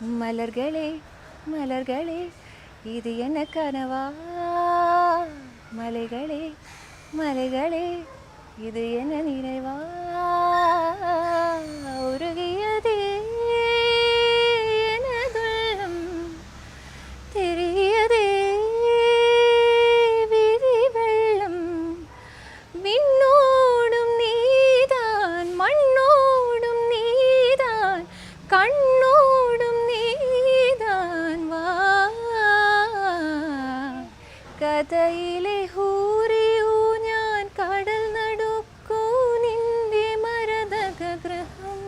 மலர்களே மலர்களே இது என்ன கனவா? மலைகளே மலைகளே இது என்ன நினைவா? കഥയിലെ ഹൂറിയൂ ഞാൻ കടൽ നടുക്കൂ നിന്റെ മരതക ഗ്രഹം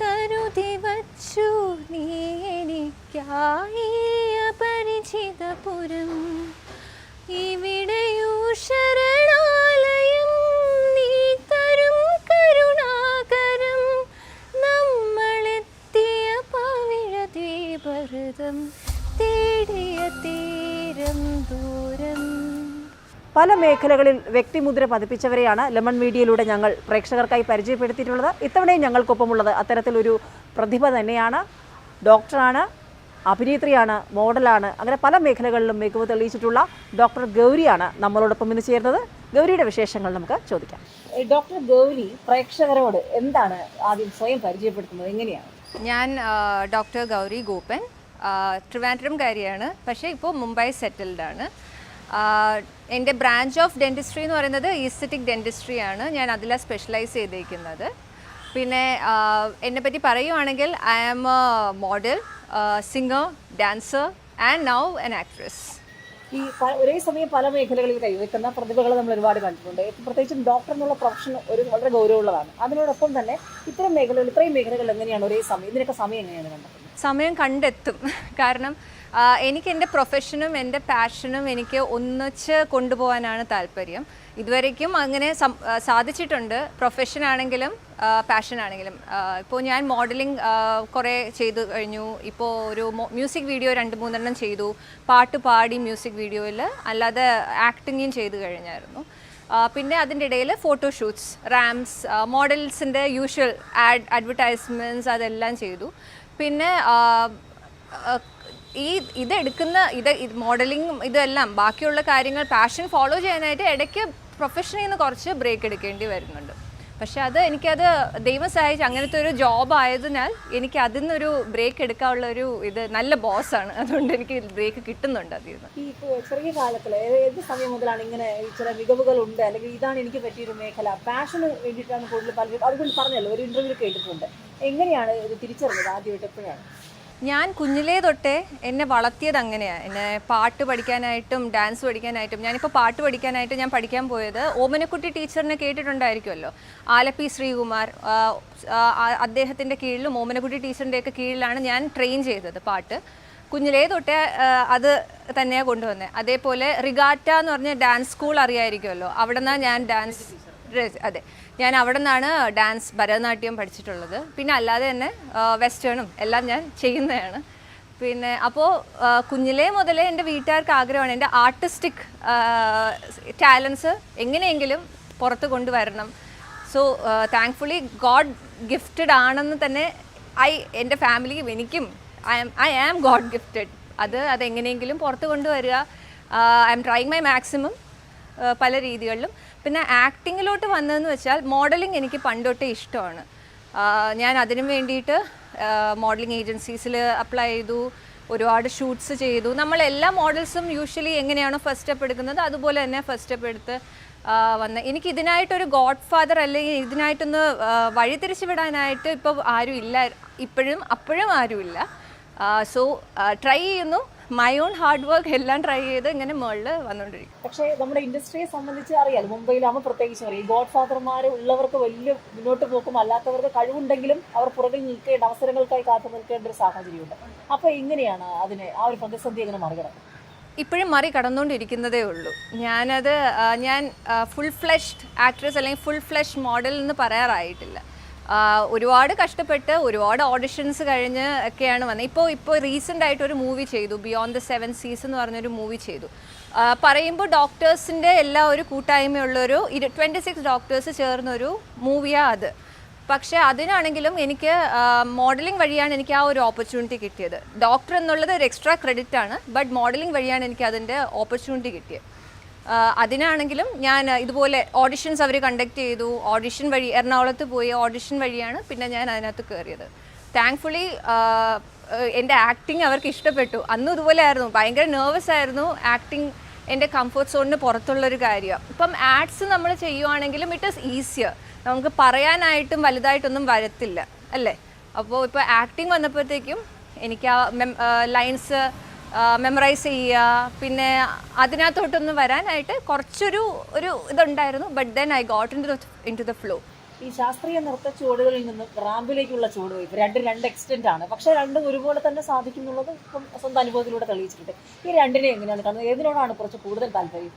കരുതി വച്ചു നീ എനിക്കായി. പല മേഖലകളിൽ വ്യക്തിമുദ്ര പതിപ്പിച്ചവരെയാണ് ലെമൺ മീഡിയയിലൂടെ ഞങ്ങൾ പ്രേക്ഷകർക്കായി പരിചയപ്പെടുത്തിയിട്ടുള്ളത്. ഇത്തവണയും ഞങ്ങൾക്കൊപ്പമുള്ളത് അത്തരത്തിലൊരു പ്രതിഭ തന്നെയാണ്. ഡോക്ടറാണ് അഭിനേത്രിയാണ് മോഡലാണ് അങ്ങനെ പല മേഖലകളിലും മികവ് തെളിയിച്ചിട്ടുള്ള ഡോക്ടർ ഗൗരിയാണ് നമ്മളോടൊപ്പം ഇന്ന് ചേർന്നത് ഗൗരിയുടെ വിശേഷങ്ങൾ നമുക്ക് ചോദിക്കാം. ഡോക്ടർ ഗൗരി പ്രേക്ഷകരോട് എന്താണ് ആദ്യം സ്വയം പരിചയപ്പെടുത്തുന്നത്? എങ്ങനെയാണ്? ഞാൻ ഡോക്ടർ ഗൗരി ഗോപൻ ട്രിവാൻഡ്രം ട്രിവാൻഡ്രംകാരിയാണ് പക്ഷേ ഇപ്പോൾ മുംബൈ സെറ്റിൽഡാണ്. ആണ് എന്റെ ബ്രാഞ്ച് ഓഫ് ഡെന്റിസ്ട്രി എന്ന് പറയുന്നത് ഈസ്തറ്റിക് ഡെന്റിസ്ട്രി ആണ്. ഞാൻ അതിലാണ് സ്പെഷ്യലൈസ് ചെയ്തേക്കുന്നത്. പിന്നെ എന്നെ എന്നെപ്പറ്റി പറയുവാണെങ്കിൽ I am a model singer dancer and now an actress ഈ ഒരേ സമയം പല മേഖലകളിൽ കൈവയ്ക്കുന്ന പ്രതിഭകൾ നമ്മൾ ഒരുപാട് കണ്ടിട്ടുണ്ട്. പ്രത്യേകിച്ചും ഡോക്ടർ എന്നുള്ള പ്രൊഫഷൻ ഒരു വളരെ ഗൗരവമുള്ളതാണ്. അതിനോടൊപ്പം തന്നെ ഇത്തരം മേഖലകൾ ഇത്രയും മേഖലകൾ എങ്ങനെയാണ് ഒരേ സമയം ഇതിനൊക്കെ സമയം എങ്ങനെയാണ് കണ്ടത് സമയം കണ്ടെത്തും. കാരണം എനിക്ക് എന്റെ പ്രൊഫഷനും എന്റെ പാഷനും എനിക്ക് ഒന്നിച്ച് കൊണ്ടുപോകാനാണ് താല്പര്യം. ഇതുവരേക്കും അങ്ങനെ സാധിച്ചിട്ടുണ്ട്. പ്രൊഫഷൻ ആണെങ്കിലും പാഷൻ ആണെങ്കിലും. ഇപ്പോൾ ഞാൻ മോഡലിംഗ് കുറേ ചെയ്തു കഴിഞ്ഞു. ഇപ്പോൾ ഒരു മ്യൂസിക് വീഡിയോ രണ്ട് മൂന്നെണ്ണം ചെയ്തു. പാട്ട് പാടി മ്യൂസിക് വീഡിയോയിൽ അല്ലാതെ ആക്ടിങ്ങും ചെയ്തു കഴിഞ്ഞായിരുന്നു. പിന്നെ അതിന്റെ ഇടയിൽ ഫോട്ടോഷൂട്ട്സ് റാംസ് മോഡൽസിന്റെ യൂഷ്വൽ ആഡ് അഡ്വർടൈസ്മെന്റ്സ് അതെല്ലാം ചെയ്തു. പിന്നെ ഈ ഇതെടുക്കുന്ന ഇത് മോഡലിംഗ് ഇതെല്ലാം ബാക്കിയുള്ള കാര്യങ്ങൾ പാഷൻ ഫോളോ ചെയ്യാനായിട്ട് ഇടയ്ക്ക് പ്രൊഫഷനിൽ നിന്ന് കുറച്ച് ബ്രേക്ക് എടുക്കേണ്ടി വരുന്നുണ്ട്. പക്ഷെ അത് എനിക്കത് ദൈവം സഹായിച്ച് അങ്ങനത്തെ ഒരു ജോബ് ആയതിനാൽ എനിക്ക് അതിൽ നിന്നൊരു ബ്രേക്ക് എടുക്കാനുള്ള ഒരു ഇത് നല്ല ബോസാണ് അതുകൊണ്ട് എനിക്ക് ബ്രേക്ക് കിട്ടുന്നുണ്ട് അതിൽ നിന്ന്. ഈ ചെറിയ കാലത്തിൽ ഏത് സമയം മുതലാണ് ഇങ്ങനെ ചില മികവുകൾ ഉണ്ട്? അല്ലെങ്കിൽ ഇതാണ് എനിക്ക് പറ്റിയൊരു മേഖല. പാഷന് വേണ്ടിയിട്ടാണ് കൂടുതൽ പലരും അതുകൊണ്ട് പറഞ്ഞല്ലോ ഒരു ഇന്റർവ്യൂ കേട്ടിട്ടുണ്ട്. എങ്ങനെയാണ് ഇത് തിരിച്ചറിഞ്ഞത് ആദ്യമായിട്ട് എപ്പോഴാണ്? ഞാൻ കുഞ്ഞിലേ തൊട്ടേ എന്നെ വളർത്തിയത് അങ്ങനെയാണ് എന്നെ പാട്ട് പഠിക്കാനായിട്ടും ഡാൻസ് പഠിക്കാനായിട്ടും ഞാനിപ്പോൾ പാട്ട് പഠിക്കാനായിട്ട് ഞാൻ പഠിക്കാൻ പോയത് ഓമനക്കുട്ടി ടീച്ചറിനെ കേട്ടിട്ടുണ്ടായിരിക്കുമല്ലോ. ആലപ്പി ശ്രീകുമാർ അദ്ദേഹത്തിന്റെ കീഴിലും ഓമനക്കുട്ടി ടീച്ചറിന്റെയൊക്കെ കീഴിലാണ് ഞാൻ ട്രെയിൻ ചെയ്തത് പാട്ട്. കുഞ്ഞിലേ തൊട്ടേ അത് തന്നെയാണ് കൊണ്ടുവന്നത് അതേപോലെ റിഗാറ്റ എന്ന് പറഞ്ഞ ഡാൻസ് സ്കൂൾ അറിയായിരിക്കുമല്ലോ. അവിടെ ഞാൻ ഡാൻസ് അതെ. ഞാൻ അവിടെ നിന്നാണ് ഡാൻസ് ഭരതനാട്യം പഠിച്ചിട്ടുള്ളത്. പിന്നെ അല്ലാതെ തന്നെ വെസ്റ്റേണും എല്ലാം ഞാൻ ചെയ്യുന്നതാണ്. പിന്നെ അപ്പോൾ കുഞ്ഞിലേ മുതലേ എന്റെ വീട്ടുകാർക്ക് ആഗ്രഹമാണ് എന്റെ ആർട്ടിസ്റ്റിക് ടാലൻസ് എങ്ങനെയെങ്കിലും പുറത്ത് കൊണ്ടുവരണം. സോ താങ്ക്ഫുള്ളി ഗോഡ് ഗിഫ്റ്റഡ് ആണെന്ന് തന്നെ ഐ എന്റെ ഫാമിലിക്കും എനിക്കും I am I am god gifted. അത് അതെങ്ങനെയെങ്കിലും പുറത്ത് കൊണ്ടുവരിക. I M trying my maximum പല രീതികളിലും. പിന്നെ ആക്ടിങ്ങിലോട്ട് വന്നതെന്ന് വെച്ചാൽ മോഡലിംഗ് എനിക്ക് പണ്ടൊട്ടേ ഇഷ്ടമാണ്. ഞാൻ അതിനു വേണ്ടിയിട്ട് മോഡലിംഗ് ഏജൻസീസിൽ അപ്ലൈ ചെയ്തു ഒരുപാട് ഷൂട്ട്സ് ചെയ്തു. നമ്മൾ എല്ലാ മോഡൽസും യൂഷ്വലി എങ്ങനെയാണോ ഫസ്റ്റ് സ്റ്റെപ്പ് എടുക്കുന്നത് അതുപോലെ തന്നെ ഫസ്റ്റ് സ്റ്റെപ്പ് എടുത്ത് വന്ന്. എനിക്ക് ഇതിനായിട്ടൊരു ഗോഡ് ഫാദർ അല്ലെങ്കിൽ ഇതിനായിട്ടൊന്ന് വഴിതിരിച്ചു വിടാനായിട്ട് ഇപ്പോൾ ആരും ഇല്ല ഇപ്പോഴും അപ്പോഴും ആരുമില്ല. സോ ട്രൈ ചെയ്യുന്നു. മൈ ഓൺ ഹാർഡ് വർക്ക് എല്ലാം ട്രൈ ചെയ്ത് ഇങ്ങനെ മുകളിൽ വന്നുകൊണ്ടിരിക്കും പക്ഷേ നമ്മുടെ ഇൻഡസ്ട്രിയെ സംബന്ധിച്ച് അറിയാം. മുംബൈയിലാകുമ്പോൾ പ്രത്യേകിച്ച് അറിയാം. ഗോഡ് ഫാദർമാർ ഉള്ളവർക്ക് വലിയ മുന്നോട്ട് പോക്കും അല്ലാത്തവർക്ക് കഴിവുണ്ടെങ്കിലും അവർ പുറകിൽ നിൽക്കേണ്ട അവസരങ്ങൾക്കായി കാത്തു നിൽക്കേണ്ട ഒരു സാഹചര്യമുണ്ട്. അപ്പോൾ എങ്ങനെയാണ് അതിനെ ആ ഒരു പ്രതിസന്ധി എങ്ങനെ മറികടക്കുന്നത് ഇപ്പോഴും മറി കടന്നുകൊണ്ടിരിക്കുന്നതേ ഉള്ളൂ. ഞാനത് ഞാൻ ഫുൾ ഫ്ലഷ്ഡ് ആക്ട്രസ് അല്ലെങ്കിൽ ഫുൾ ഫ്ലഷ് മോഡൽ എന്ന് പറയാറായിട്ടില്ല. ഒരുപാട് കഷ്ടപ്പെട്ട് ഒരുപാട് ഓഡിഷൻസ് കഴിഞ്ഞ് ഒക്കെയാണ് വന്നത്. ഇപ്പോൾ ഇപ്പോൾ റീസെന്റ് ആയിട്ട് ഒരു മൂവി ചെയ്തു. ബിയോണ്ട് ദ സെവൻ സീസ് എന്ന് പറഞ്ഞൊരു മൂവി ചെയ്തു. പറയുമ്പോൾ ഡോക്ടേഴ്സിന്റെ എല്ലാ ഒരു കൂട്ടായ്മയുള്ളൊരു ഇരു ട്വന്റി സിക്സ് ഡോക്ടേഴ്സ് ചേർന്നൊരു മൂവിയാണ് അത്. പക്ഷേ അതിനാണെങ്കിലും എനിക്ക് മോഡലിംഗ് വഴിയാണ് എനിക്ക് ആ ഒരു ഓപ്പർച്യൂണിറ്റി കിട്ടിയത്. ഡോക്ടർ എന്നുള്ളത് ഒരു എക്സ്ട്രാ ക്രെഡിറ്റ് ആണ് ബട്ട് മോഡലിംഗ് വഴിയാണ് എനിക്ക് അതിന്റെ ഓപ്പർച്യൂണിറ്റി കിട്ടിയത്. അതിനാണെങ്കിലും ഞാൻ ഇതുപോലെ ഓഡിഷൻസ് അവർ കണ്ടക്ട് ചെയ്തു. ഓഡിഷൻ വഴി എറണാകുളത്ത് പോയി ഓഡിഷൻ വഴിയാണ് പിന്നെ ഞാൻ അതിനകത്ത് കയറിയത് താങ്ക്ഫുള്ളി എന്റെ ആക്ടിങ് അവർക്ക് ഇഷ്ടപ്പെട്ടു. അന്നും ഇതുപോലെ ആയിരുന്നു. ഭയങ്കര നെർവസ് ആയിരുന്നു ആക്ടിങ് എന്റെ കംഫർട്ട് സോണിന് പുറത്തുള്ളൊരു കാര്യമാണ് ഇപ്പം ആഡ്സ് നമ്മൾ ചെയ്യുവാണെങ്കിലും ഇറ്റ് ഈസ് ഈസിയർ നമുക്ക് പറയാനായിട്ടും വലുതായിട്ടൊന്നും വരത്തില്ല. അല്ലേ? അപ്പോൾ ഇപ്പോൾ ആക്ടിങ് വന്നപ്പോഴത്തേക്കും എനിക്ക് ആ ലൈൻസ് മെമ്മറൈസ് ചെയ്യുക. പിന്നെ അതിനകത്തോട്ടൊന്ന് വരാനായിട്ട് കുറച്ചൊരു ഒരു ഇതുണ്ടായിരുന്നു but then I got into into the flow ഈ ശാസ്ത്രീയ നൃത്ത ചുവടുകളിൽ നിന്ന് റാമ്പിലേക്കുള്ള ചുവട് രണ്ട് രണ്ട് എക്സ്റ്റന്റ് ആണ്. പക്ഷേ രണ്ടും ഒരുപോലെ തന്നെ സാധിക്കും എന്നുള്ളത് ഇപ്പം സ്വന്തം അനുഭവത്തിലൂടെ തെളിയിച്ചിട്ടുണ്ട്. ഈ രണ്ടിനെ എങ്ങനെയാണ് കാരണം ഏതിനോടാണ് കുറച്ച് കൂടുതൽ താല്പര്യം?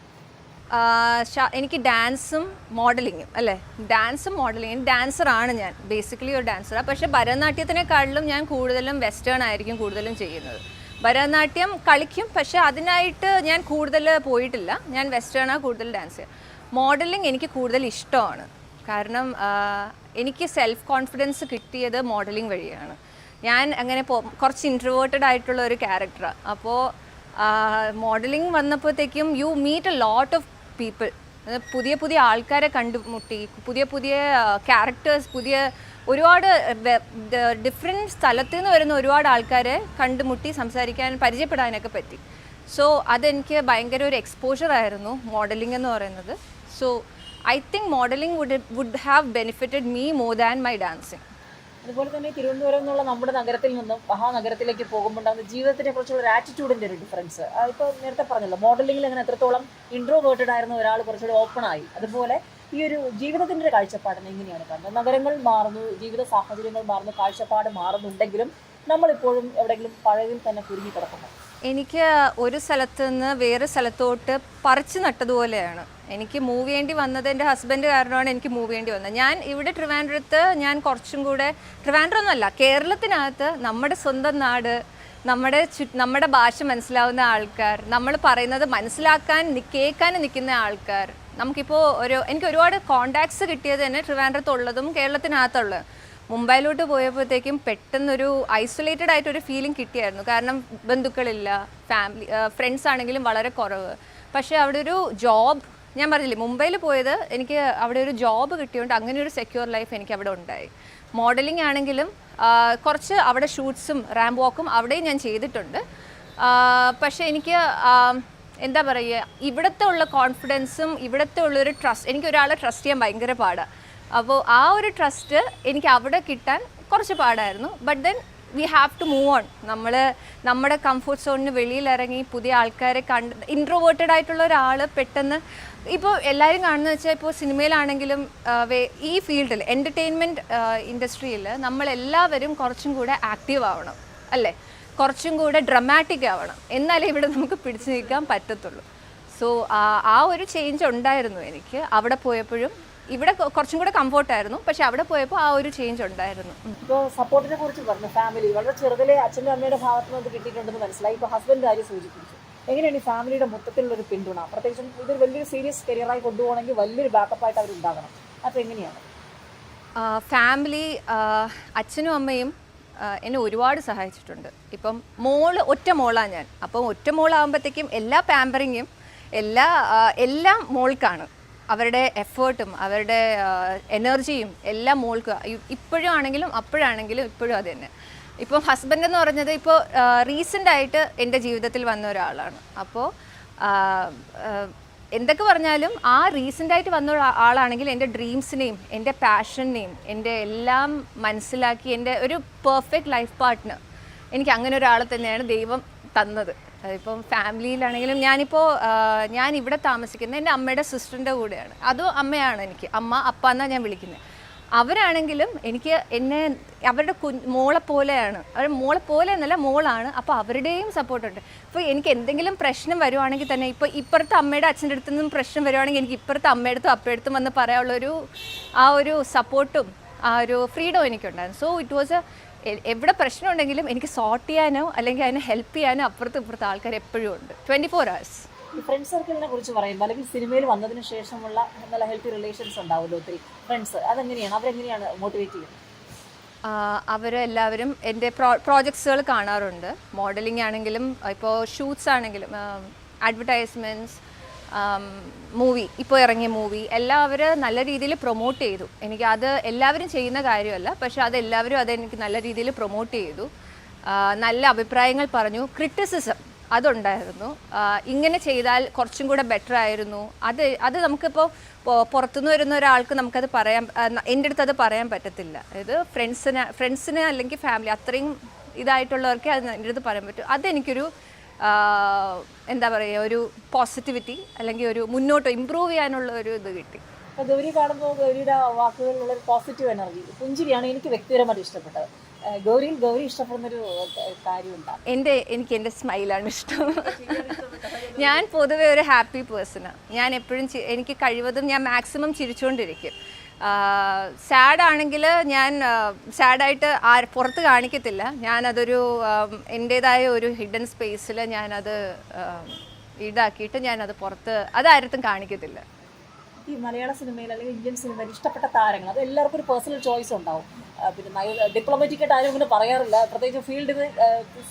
എനിക്ക് ഡാൻസും മോഡലിങ്ങും അല്ലേ? ഡാൻസും മോഡലിങ്ങും. ഡാൻസറാണ് ഞാൻ. ബേസിക്കലി ഒരു ഡാൻസറാണ് പക്ഷേ ഭരതനാട്യത്തിനെക്കാളിലും ഞാൻ കൂടുതലും വെസ്റ്റേൺ ആയിരിക്കും കൂടുതലും ചെയ്യുന്നത്. ഭരതനാട്യം കളിക്കും പക്ഷേ അതിനായിട്ട് ഞാൻ കൂടുതൽ പോയിട്ടില്ല. ഞാൻ വെസ്റ്റേണാണ് കൂടുതൽ ഡാൻസ് ചെയ്യുക മോഡലിംഗ് എനിക്ക് കൂടുതൽ ഇഷ്ടമാണ്. കാരണം എനിക്ക് സെൽഫ് കോൺഫിഡൻസ് കിട്ടിയത് മോഡലിംഗ് വഴിയാണ്. ഞാൻ അങ്ങനെ കുറച്ച് ഇൻട്രവേർട്ടഡ് ആയിട്ടുള്ള ഒരു ക്യാരക്ടറാണ് അപ്പോൾ മോഡലിംഗ് വന്നപ്പോഴത്തേക്കും you meet a lot of people പുതിയ പുതിയ ആൾക്കാരെ കണ്ടുമുട്ടി പുതിയ പുതിയ ക്യാരക്ടേഴ്സ് പുതിയ ഒരുപാട് ഡിഫറെന്റ് സ്ഥലത്തു നിന്ന് വരുന്ന ഒരുപാട് ആൾക്കാരെ കണ്ടുമുട്ടി സംസാരിക്കാൻ പരിചയപ്പെടാനൊക്കെ പറ്റി. സോ അതെനിക്ക് ഭയങ്കര ഒരു എക്സ്പോഷർ ആയിരുന്നു മോഡലിംഗ് എന്ന് പറയുന്നത്. So I think modelling would would have benefited me more than my dancing അതുപോലെ തന്നെ തിരുവനന്തപുരം എന്നുള്ള നമ്മുടെ നഗരത്തിൽ നിന്നും മഹാനഗരത്തിലേക്ക് പോകുമ്പോൾ ഉണ്ടാകുന്ന ജീവിതത്തിനെ കുറിച്ചുള്ള ഒരു ആറ്റിറ്റ്യൂഡിന്റെ ഒരു ഡിഫറൻസ് ഇപ്പോൾ നേരത്തെ പറഞ്ഞല്ലോ മോഡലിംഗിൽ അങ്ങനെ എത്രത്തോളം ഇൻട്രോവേർട്ടഡ് ആയിരുന്നു ഒരാൾ കുറച്ചുകൂടി ഓപ്പൺ ആയി. അതുപോലെ ഈ ഒരു ജീവിതത്തിന്റെ ഒരു കാഴ്ചപ്പാടിനെ എങ്ങനെയാണ് കാരണം നഗരങ്ങൾ മാറുന്നു ജീവിത സാഹചര്യങ്ങൾ മാറുന്നു കാഴ്ചപ്പാട് മാറുന്നുണ്ടെങ്കിലും നമ്മളിപ്പോഴും എവിടെയെങ്കിലും പഴയതിൽ തന്നെ കുരുങ്ങി കിടക്കുന്നു. എനിക്ക് ഒരു സ്ഥലത്ത് നിന്ന് വേറെ സ്ഥലത്തോട്ട് പറിച്ചു നട്ടതുപോലെയാണ്. എനിക്ക് മൂവ് ചെയ്യേണ്ടി വന്നത് എന്റെ ഹസ്ബൻഡ് കാരണമാണ് എനിക്ക് മൂവ് ചെയ്യേണ്ടി വന്നത്. ഞാൻ ഇവിടെ ട്രിവാൻഡ്രത്ത് ഞാൻ കുറച്ചും കൂടെ ട്രിവാൻഡ്രം ഒന്നുമല്ല കേരളത്തിനകത്ത് നമ്മുടെ സ്വന്തം നാട് നമ്മുടെ ചു നമ്മുടെ ഭാഷ മനസ്സിലാവുന്ന ആൾക്കാർ നമ്മൾ പറയുന്നത് മനസ്സിലാക്കാൻ കേൾക്കാൻ നിൽക്കുന്ന ആൾക്കാർ നമുക്കിപ്പോൾ ഒരു എനിക്ക് ഒരുപാട് കോണ്ടാക്ട്സ് കിട്ടിയത് തന്നെ ട്രിവാൻഡ്രത്തുള്ളതും കേരളത്തിനകത്തുള്ളത് മുംബൈയിലോട്ട് പോയപ്പോഴത്തേക്കും പെട്ടെന്നൊരു ഐസൊലേറ്റഡ് ആയിട്ടൊരു ഫീലിംഗ് കിട്ടിയായിരുന്നു. കാരണം ബന്ധുക്കളില്ല ഫാമിലി ഫ്രണ്ട്സ് ആണെങ്കിലും വളരെ കുറവ്. പക്ഷേ അവിടെ ഒരു ജോബ് ഞാൻ പറഞ്ഞില്ലേ മുംബൈയിൽ പോയത് എനിക്ക് അവിടെ ഒരു ജോബ് കിട്ടിയോണ്ട് അങ്ങനെ ഒരു സെക്യൂർ ലൈഫ് എനിക്ക് അവിടെ ഉണ്ടായി. മോഡലിംഗ് ആണെങ്കിലും കുറച്ച് അവിടെ ഷൂട്ട്സും റാമ്പ് വാക്കും അവിടെയും ഞാൻ ചെയ്തിട്ടുണ്ട്. പക്ഷേ എനിക്ക് എന്താ പറയുക ഇവിടുത്തെ ഉള്ള കോൺഫിഡൻസും ഇവിടുത്തെ ഉള്ളൊരു ട്രസ്റ്റ് എനിക്ക് ഒരാളെ ട്രസ്റ്റ് ചെയ്യാൻ ഭയങ്കര പാടാണ് അപ്പോൾ ആ ഒരു ട്രസ്റ്റ് എനിക്ക് അവിടെ കിട്ടാൻ കുറച്ച് പാടായിരുന്നു. But then we have to move on നമ്മൾ നമ്മുടെ കംഫർട്ട് സോണിന് വെളിയിലിറങ്ങി പുതിയ ആൾക്കാരെ കണ്ട് ഇൻട്രോവേർട്ടഡ് ആയിട്ടുള്ള ഒരാൾ പെട്ടെന്ന് ഇപ്പോൾ എല്ലാവരും കാണുന്നത് വെച്ചാൽ ഇപ്പോൾ സിനിമയിലാണെങ്കിലും ഈ ഫീൽഡിൽ എന്റർടൈൻമെന്റ് ഇൻഡസ്ട്രിയിൽ നമ്മളെല്ലാവരും കുറച്ചും കൂടെ ആക്റ്റീവ് ആവണം അല്ലേ? കുറച്ചും കൂടെ ഡ്രമാറ്റിക് ആവണം. എന്നാലേ ഇവിടെ നമുക്ക് പിടിച്ചു നിൽക്കാൻ പറ്റത്തുള്ളൂ. സോ ആ ഒരു ചേഞ്ച് ഉണ്ടായിരുന്നു എനിക്ക്. അവിടെ പോയപ്പോഴും ഇവിടെ കുറച്ചും കൂടെ കംഫോർട്ടായിരുന്നു പക്ഷെ അവിടെ പോയപ്പോൾ ആ ഒരു ചേഞ്ച് ഉണ്ടായിരുന്നു. ഇപ്പോൾ സപ്പോർട്ടിനെ കുറിച്ച് പറഞ്ഞു. ഫാമിലി വളരെ ചെറുതിലെ അച്ഛന്റെ അമ്മയുടെ ഭാഗത്ത് നിന്ന് കിട്ടിയിട്ടുണ്ടെന്ന് മനസ്സിലായി. ഇപ്പോൾ ഹസ്ബൻഡ് കാര്യം സൂചിപ്പിച്ചു. എങ്ങനെയാണ് ഈ ഫാമിലിയുടെ മൊത്തത്തിലുള്ള ഒരു പിന്തുണ? പ്രത്യേകിച്ചും ഇതൊരു വലിയൊരു സീരിയസ് കരിയറായി കൊണ്ടുപോകണമെങ്കിൽ വലിയൊരു ബാക്കപ്പായിട്ട് അവരുണ്ടാകണം. അപ്പോൾ എങ്ങനെയാണ്? ഫാമിലി അച്ഛനും അമ്മയും എന്നെ ഒരുപാട് സഹായിച്ചിട്ടുണ്ട്. ഇപ്പം മോൾ ഒറ്റ മോളാണ് ഞാൻ. അപ്പം ഒറ്റ മോളാകുമ്പോഴത്തേക്കും എല്ലാ പാമ്പറിങ്ങും എല്ലാ എല്ലാം മോൾക്കാണ്. അവരുടെ എഫേർട്ടും അവരുടെ എനർജിയും എല്ലാം മോൾക്ക് ഇപ്പോഴും ആണെങ്കിലും അപ്പോഴാണെങ്കിലും ഇപ്പോഴും അത് തന്നെ. ഇപ്പം ഹസ്ബൻഡ് എന്ന് പറഞ്ഞത് ഇപ്പോൾ റീസെന്റായിട്ട് എന്റെ ജീവിതത്തിൽ വന്ന ഒരാളാണ്. അപ്പോൾ എന്തൊക്കെ പറഞ്ഞാലും ആ റീസെന്റ് ആയിട്ട് വന്ന ആളാണെങ്കിൽ എന്റെ ഡ്രീംസിനെയും എന്റെ പാഷനെയും എന്റെ എല്ലാം മനസ്സിലാക്കി എന്റെ ഒരു പെർഫെക്റ്റ് ലൈഫ് പാർട്ട്ണർ എനിക്ക് അങ്ങനെ ഒരാളെ തന്നെയാണ് ദൈവം തന്നത്. അതിപ്പം ഫാമിലിയിലാണെങ്കിലും ഞാനിപ്പോൾ ഞാൻ ഇവിടെ താമസിക്കുന്നത് എന്റെ അമ്മയുടെ സിസ്റ്ററിന്റെ കൂടെയാണ്. അതും അമ്മയാണ് എനിക്ക്. അമ്മ അപ്പ എന്നാണ് ഞാൻ വിളിക്കുന്നത് അവരാണെങ്കിലും എനിക്ക് എന്നെ അവരുടെ കു മോളെ പോലെയാണ്. അവർ മോളെ പോലെ എന്നല്ല മോളാണ്. അപ്പോൾ അവരുടെയും സപ്പോർട്ടുണ്ട് അപ്പോൾ എനിക്ക് എന്തെങ്കിലും പ്രശ്നം വരുവാണെങ്കിൽ തന്നെ ഇപ്പോൾ ഇപ്പുറത്തെ അമ്മയുടെ അച്ഛന്റെ അടുത്തു നിന്നും പ്രശ്നം വരുവാണെങ്കിൽ എനിക്ക് ഇപ്പുറത്തെ അമ്മയുടെ അടുത്തും അപ്പയുടെ അടുത്തും വന്ന് പറയാനുള്ളൊരു ആ ഒരു സപ്പോർട്ടും ആ ഒരു ഫ്രീഡം എനിക്കുണ്ടായിരുന്നു. സോ ഇറ്റ് വാസ് എ എവിടെ പ്രശ്നം ഉണ്ടെങ്കിലും എനിക്ക് സോർട്ട് ചെയ്യാനോ അല്ലെങ്കിൽ അതിനെ ഹെൽപ്പ് ചെയ്യാനോ അപ്പുറത്തും ഇപ്പുറത്തെ ആൾക്കാർ എപ്പോഴും ഉണ്ട്. ട്വന്റി ഫോർ അവേഴ്സ് ഫ്രണ്ട് സർക്കിളിനെ കുറിച്ച് പറയുമ്പോൾ അല്ലെങ്കിൽ സിനിമയിൽ വന്നതിന് ശേഷമുള്ള നല്ല ഹെൽത്തി റിലേഷൻസ് ഉണ്ടാവുമല്ലോ ഒത്തിരി. ഫ്രണ്ട്സ് അതെങ്ങനെയാണ്? അവരെങ്ങനെയാണ് മോട്ടിവേറ്റ് ചെയ്യുന്നത്? അവരെല്ലാവരും എന്റെ പ്രോ പ്രോജക്ട്സുകൾ കാണാറുണ്ട്. മോഡലിംഗ് ആണെങ്കിലും ഇപ്പോൾ ഷൂട്ട്സ് ആണെങ്കിലും അഡ്വർടൈസ്മെന്റ്സ് മൂവി ഇപ്പോൾ ഇറങ്ങിയ മൂവി എല്ലാം അവർ നല്ല രീതിയിൽ പ്രൊമോട്ട് ചെയ്തു. എനിക്ക് അത് എല്ലാവരും ചെയ്യുന്ന കാര്യമല്ല പക്ഷേ അത് എല്ലാവരും നല്ല രീതിയിൽ പ്രൊമോട്ട് ചെയ്തു. നല്ല അഭിപ്രായങ്ങൾ പറഞ്ഞു. ക്രിറ്റിസിസം അതുണ്ടായിരുന്നു. ഇങ്ങനെ ചെയ്താൽ കുറച്ചും കൂടെ ബെറ്റർ ആയിരുന്നു. അത് അത് നമുക്കിപ്പോൾ പുറത്തുനിന്ന് വരുന്ന ഒരാൾക്ക് നമുക്കത് പറയാൻ എന്റെ അടുത്ത് അത് പറയാൻ പറ്റത്തില്ല. അതായത് ഫ്രണ്ട്സിന് ഫ്രണ്ട്സിന് അല്ലെങ്കിൽ ഫാമിലി അത്രയും ഇതായിട്ടുള്ളവർക്ക് അത് എന്റെ അടുത്ത് പറയാൻ പറ്റും. അതെനിക്കൊരു എന്താ പറയുക ഒരു പോസിറ്റിവിറ്റി അല്ലെങ്കിൽ ഒരു മുന്നോട്ട് ഇമ്പ്രൂവ് ചെയ്യാനുള്ള ഒരു ഇത് കിട്ടി. ഗൗരി കാണുമ്പോൾ ഗൗരിയുടെ വാക്കുകളിലുള്ള ഒരു പോസിറ്റീവ് എനർജി പുഞ്ചിരിയാണ് എനിക്ക് വ്യക്തിപരമായിട്ട് ഇഷ്ടപ്പെട്ടത്. ഗൗരിയിൽ ഗൗരി ഇഷ്ടപ്പെടുന്നൊരു കാര്യമുണ്ടാകും എന്റെ എനിക്ക് എന്റെ സ്മൈലാണ് ഇഷ്ടം. ഞാൻ പൊതുവെ ഒരു ഹാപ്പി പേഴ്സണാണ് ഞാൻ എപ്പോഴും എനിക്ക് കഴിവതും ഞാൻ മാക്സിമം ചിരിച്ചുകൊണ്ടിരിക്കും സാഡ് ആണെങ്കിൽ ഞാൻ സാഡായിട്ട് ആ പുറത്ത് കാണിക്കത്തില്ല. ഞാനതൊരു അതൊരു എന്റേതായ ഒരു ഹിഡൻ സ്പേസിൽ ഞാനത് ഈടാക്കിയിട്ട് ഇതാക്കിയിട്ട് ഞാനത് പുറത്ത് അതാരത്തും കാണിക്കത്തില്ല. ഈ മലയാള സിനിമയിൽ അല്ലെങ്കിൽ ഇന്ത്യൻ സിനിമയിൽ ഇഷ്ടപ്പെട്ട താരങ്ങൾ അത് എല്ലാവർക്കും ഒരു പേഴ്സണൽ ചോയ്സ് ഉണ്ടാവും. പിന്നെ ഡിപ്ലോമാറ്റിക് ആയിട്ട് ആരും ഇങ്ങനെ പറയാറില്ല. പ്രത്യേകിച്ച് ഫീൽഡിൽ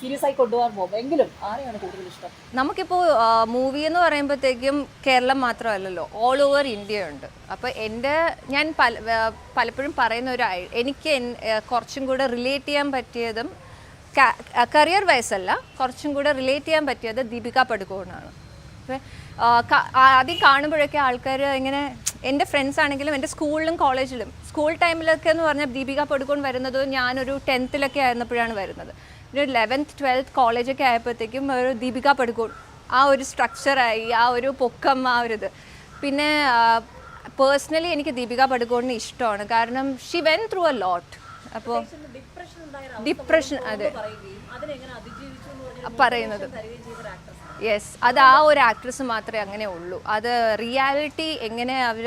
സീരിയസ് ആയി കൊണ്ടുപോകാൻ പോകും. എങ്കിലും ആരെയാണ് കൂടുതൽ ഇഷ്ടം? നമുക്കിപ്പോൾ മൂവി എന്ന് പറയുമ്പോഴത്തേക്കും കേരളം മാത്രമല്ലല്ലോ ഓൾ ഓവർ ഇന്ത്യ ഉണ്ട്. അപ്പോൾ എന്റെ ഞാൻ പല പലപ്പോഴും പറയുന്ന ഒരു എനിക്ക് കുറച്ചും കൂടെ റിലേറ്റ് ചെയ്യാൻ പറ്റിയതും കരിയർ വൈസ് അല്ല കുറച്ചും കൂടെ റിലേറ്റ് ചെയ്യാൻ പറ്റിയത് ദീപിക പടുക്കോണാണ്. അപ്പോൾ ആദ്യം കാണുമ്പോഴൊക്കെ ആൾക്കാർ ഇങ്ങനെ എന്റെ ഫ്രണ്ട്സ് ആണെങ്കിലും എന്റെ സ്കൂളിലും കോളേജിലും സ്കൂൾ ടൈമിലൊക്കെ എന്ന് പറഞ്ഞാൽ ദീപിക പടുക്കോൺ വരുന്നത് ഞാനൊരു ടെൻത്തിലൊക്കെ ആയിരുന്നപ്പോഴാണ് വരുന്നത്. ഒരു ലെവൻത്ത് ട്വൽത്ത് കോളേജൊക്കെ ആയപ്പോഴത്തേക്കും ഒരു ദീപിക പടുക്കോൺ ആ ഒരു സ്ട്രക്ചറായി ആ ഒരു പൊക്കം ആ ഒരു ഇത്. പിന്നെ പേഴ്സണലി എനിക്ക് ദീപിക പടുക്കോണിന് ഇഷ്ടമാണ്. കാരണം she went through a lot അപ്പോൾ ഡിപ്രഷൻ അതെ. പറയുന്നത്. യെസ് അത് ആ ഒരു ആക്ട്രസ് മാത്രമേ അങ്ങനെ ഉള്ളൂ. അത് റിയാലിറ്റി എങ്ങനെ അവർ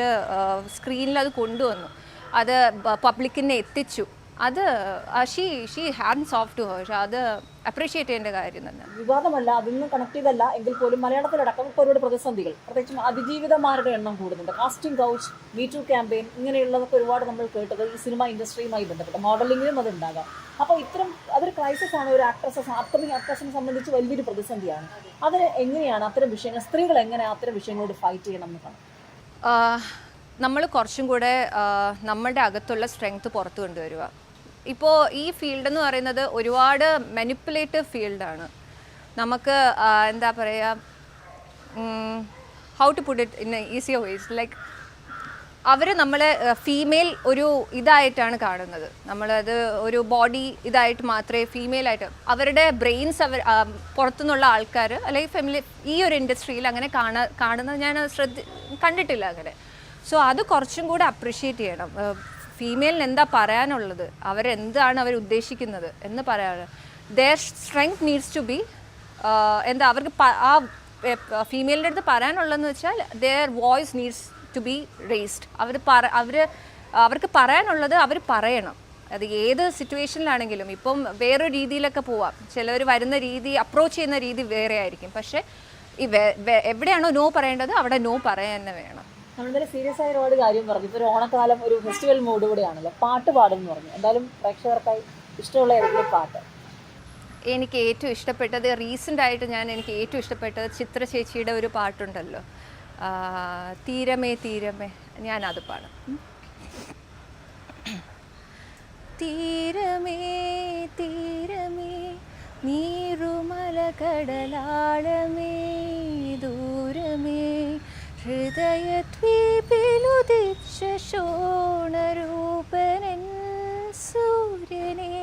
സ്ക്രീനിൽ അത് കൊണ്ടുവന്നു. അത് പബ്ലിക്കിനെ എത്തിച്ചു. അത് ഷീ ഷീ ഹാൻഡ്സ് സോഫ്റ്റ് ടു ഹേർ അത് അപ്രീഷിയേറ്റ് ചെയ്യേണ്ട കാര്യം തന്നെ. വിവാദമല്ല അതൊന്നും കണക്ട് ചെയ്തല്ല എങ്കിൽ പോലും മലയാളത്തിലടക്കം ഇപ്പോൾ ഒരുപാട് പ്രതിസന്ധികൾ. പ്രത്യേകിച്ചും അതിജീവിതമാരുടെ എണ്ണം കൂടുന്നുണ്ട്. Casting couch me too campaign ഇങ്ങനെയുള്ളതൊക്കെ ഒരുപാട് നമ്മൾ കേട്ടത് ഈ സിനിമ ഇൻഡസ്ട്രിയുമായി ബന്ധപ്പെട്ട്. മോഡലിംഗിലും അത് ഉണ്ടാകാം അപ്പോൾ ഇത്തരം അതൊരു ക്രൈസിസ് ആണ്. ഒരു ആക്ട്രസ് അപ്കമിങ് ആക്ട്രസിനെ സംബന്ധിച്ച് വലിയൊരു പ്രതിസന്ധിയാണ്. അതിന് എങ്ങനെയാണ് അത്തരം വിഷയങ്ങൾ സ്ത്രീകൾ എങ്ങനെ അത്തരം വിഷയങ്ങളോട് ഫൈറ്റ് ചെയ്യണം എന്ന് കാണും നമ്മൾ കുറച്ചും കൂടെ നമ്മളുടെ അകത്തുള്ള സ്ട്രെങ്ത് പുറത്തു കൊണ്ടുവരിക. ഇപ്പോൾ ഈ ഫീൽഡ് എന്ന് പറയുന്നത് ഒരുപാട് മെനിപ്പുലേറ്റീവ് ഫീൽഡാണ് നമുക്ക് എന്താ പറയുക how to put it in easier ways like അവർ നമ്മളെ ഫീമെയിൽ ഒരു ഇതായിട്ടാണ് കാണുന്നത്. നമ്മളത് ഒരു ബോഡി ഇതായിട്ട് മാത്രമേ ഫീമെയിൽ ആയിട്ട് അവരുടെ ബ്രെയിൻസ് അവർ പുറത്തുനിന്നുള്ള ആൾക്കാർ അല്ലെങ്കിൽ ഫെമിലി ഈ ഒരു ഇൻഡസ്ട്രിയിൽ അങ്ങനെ കാണാ കാണുന്നത് ഞാൻ ശ്രദ്ധ കണ്ടിട്ടില്ല അങ്ങനെ. സോ അത് കുറച്ചും കൂടെ അപ്രിഷ്യേറ്റ് ചെയ്യണം. ഫീമെയിലിന് എന്താ പറയാനുള്ളത്? അവരെന്താണ് അവർ ഉദ്ദേശിക്കുന്നത് എന്ന് പറയാനുള്ളത് their strength needs to be എന്താ അവർക്ക് ആ ഫീമെയിലിന്റെ അടുത്ത് പറയാനുള്ളതെന്ന് വെച്ചാൽ their voice needs to be raised അവർ പറ അവർ അവർക്ക് പറയാനുള്ളത് അവർ പറയണം. അത് ഏത് സിറ്റുവേഷനിലാണെങ്കിലും ഇപ്പം വേറൊരു രീതിയിലൊക്കെ പോവാം. ചിലർ വരുന്ന രീതി അപ്രോച്ച് ചെയ്യുന്ന രീതി വേറെ ആയിരിക്കും. പക്ഷേ ഈ എവിടെയാണോ നോ പറയേണ്ടത് അവിടെ നോ പറയാൻ തന്നെ വേണം. നമ്മൾ സീരിയസ് ആയ ഒരുപാട് കാര്യം പറഞ്ഞു. ഇപ്പോൾ ഒരു ഓണക്കാലം ഒരു ഫെസ്റ്റിവൽ മൂഡ് കൂടെയാണല്ലോ. പാട്ട് പാടും എന്ന് പറഞ്ഞു. എന്തായാലും പ്രേക്ഷകർക്കായി ഇഷ്ടമുള്ള ഏതെങ്കിലും പാട്ട്? എനിക്ക് ഏറ്റവും ഇഷ്ടപ്പെട്ടത് റീസെന്റ് ആയിട്ട് ഞാൻ എനിക്ക് ഏറ്റവും ഇഷ്ടപ്പെട്ടത് ചിത്ര ചേച്ചിയുടെ ഒരു പാട്ടുണ്ടല്ലോ. തീരമേ തീരമേ. ഞാൻ അത് പാടും തീരമേ തീരമേ നീരുമല കടലാളമേ ദൂരമേ ഹൃദയദ്വീപിലുദിച്ച ശോണരൂപനൻ സൂര്യനെ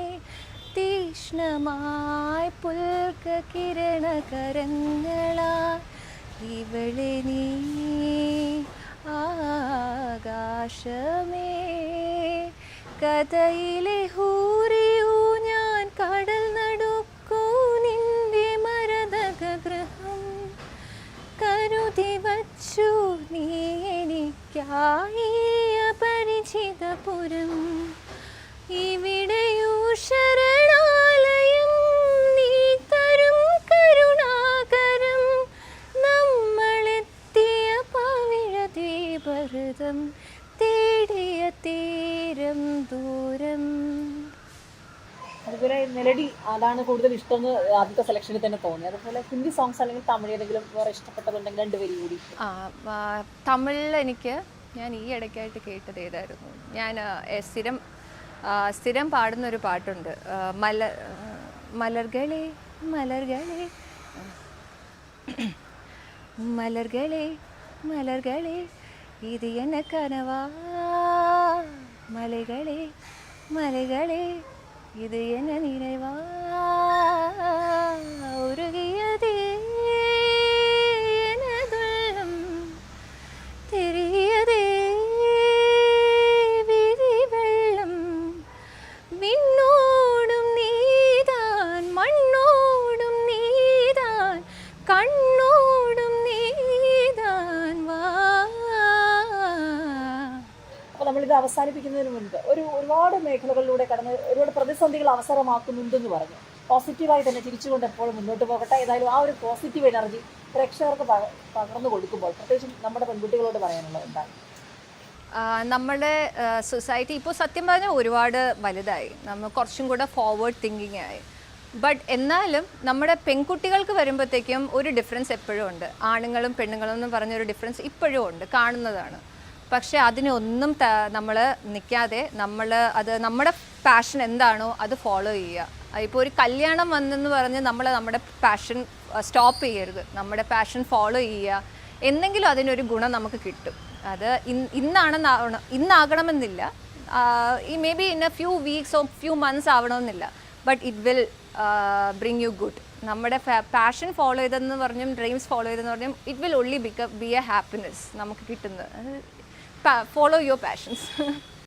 തീഷ്ണമായി പുൽക കിരണകരങ്ങളാ ഇവളെ നീ ആകാശമേ കഥയിലെ ഹൂറിയൂ എനിക്കായി അപരിചിതപുരം ഇവിടെയോ ശരണാലയം നീ തരും കരുണാകരം. നമ്മളെത്തിയ പാവിഴ ദ്വീപഹൃതം തേടിയ തീരം ദൂരം. നമ്മൾ അതാണ് കൂടുതൽ ഇഷ്ടം ആദ്യത്തെ സെലക്ഷനിൽ തന്നെ തോന്നിയത് അതുപോലെ ഹിന്ദി സോങ്സ് അല്ലെങ്കിൽ തമിഴ് ഏതെങ്കിലും വേറെ ഇഷ്ടപ്പെട്ടതുണ്ടെങ്കിൽ രണ്ടുപേരും കൂടി. തമിഴിൽ എനിക്ക് ഞാൻ ഈ ഇടയ്ക്കായിട്ട് കേട്ടത് ഏതായിരുന്നു? ഞാൻ സ്ഥിരം സ്ഥിരം പാടുന്ന ഒരു പാട്ടുണ്ട് മല മലർഗളെ മലർകളെ മലർകളെ മലർകളെ ഇത് എന്നെ കനവാ. മലകളെ മലകളെ ഇത് എന്ന നിனைவா അവസാനിപ്പിക്കുന്നതിന് മുൻപ് ഒരു ഒരുപാട് മേഖലകളിലൂടെ കടന്ന് ഒരുപാട് പ്രതിസന്ധികൾ അവസരമാക്കുന്നുണ്ടെന്ന് പറഞ്ഞു. പോസിറ്റീവായി തന്നെ തിരിച്ചുകൊണ്ട് എപ്പോഴും മുന്നോട്ട് പോകട്ടെ. ഏതായാലും ആ ഒരു പോസിറ്റീവ് എനർജി പ്രേക്ഷകർക്ക് പക- പകർന്നു കൊടുക്കുമ്പോൾ പ്രത്യേകിച്ചും നമ്മുടെ പെൺകുട്ടികളോട് പറയാനുള്ളത് എന്താണ്? നമ്മുടെ സൊസൈറ്റി ഇപ്പോൾ സത്യം പറഞ്ഞാൽ ഒരുപാട് വലുതായി. നമ്മൾ കുറച്ചും കൂടെ ഫോർവേഡ് തിങ്കിങ് ആയി. ബട്ട് എന്നാലും നമ്മുടെ പെൺകുട്ടികൾക്ക് വരുമ്പോഴത്തേക്കും ഒരു ഡിഫറൻസ് എപ്പോഴും ഉണ്ട്. ആണുങ്ങളും പെണ്ണുങ്ങളും എന്ന് പറഞ്ഞൊരു ഡിഫറൻസ് ഇപ്പോഴും ഉണ്ട്. കാണുന്നതാണ്. പക്ഷേ അതിനൊന്നും നമ്മൾ നിൽക്കാതെ നമ്മൾ അത് നമ്മുടെ പാഷൻ എന്താണോ അത് ഫോളോ ചെയ്യുക. ഇപ്പോൾ ഒരു കല്യാണം വന്നെന്ന് പറഞ്ഞ് നമ്മൾ നമ്മുടെ പാഷൻ സ്റ്റോപ്പ് ചെയ്യരുത്. നമ്മുടെ പാഷൻ ഫോളോ ചെയ്യുക. എന്നെങ്കിലും അതിനൊരു ഗുണം നമുക്ക് കിട്ടും. അത് ഇന്നാണെന്നാവണം ഇന്നാകണമെന്നില്ല. ഈ maybe in a few weeks or few months ആവണമെന്നില്ല. But it will bring you good നമ്മുടെ പാഷൻ ഫോളോ ചെയ്തെന്ന് പറഞ്ഞും ഡ്രീംസ് ഫോളോ ചെയ്തെന്ന് പറഞ്ഞും it will only become be a happiness നമുക്ക് കിട്ടുന്നത്. follow your passions.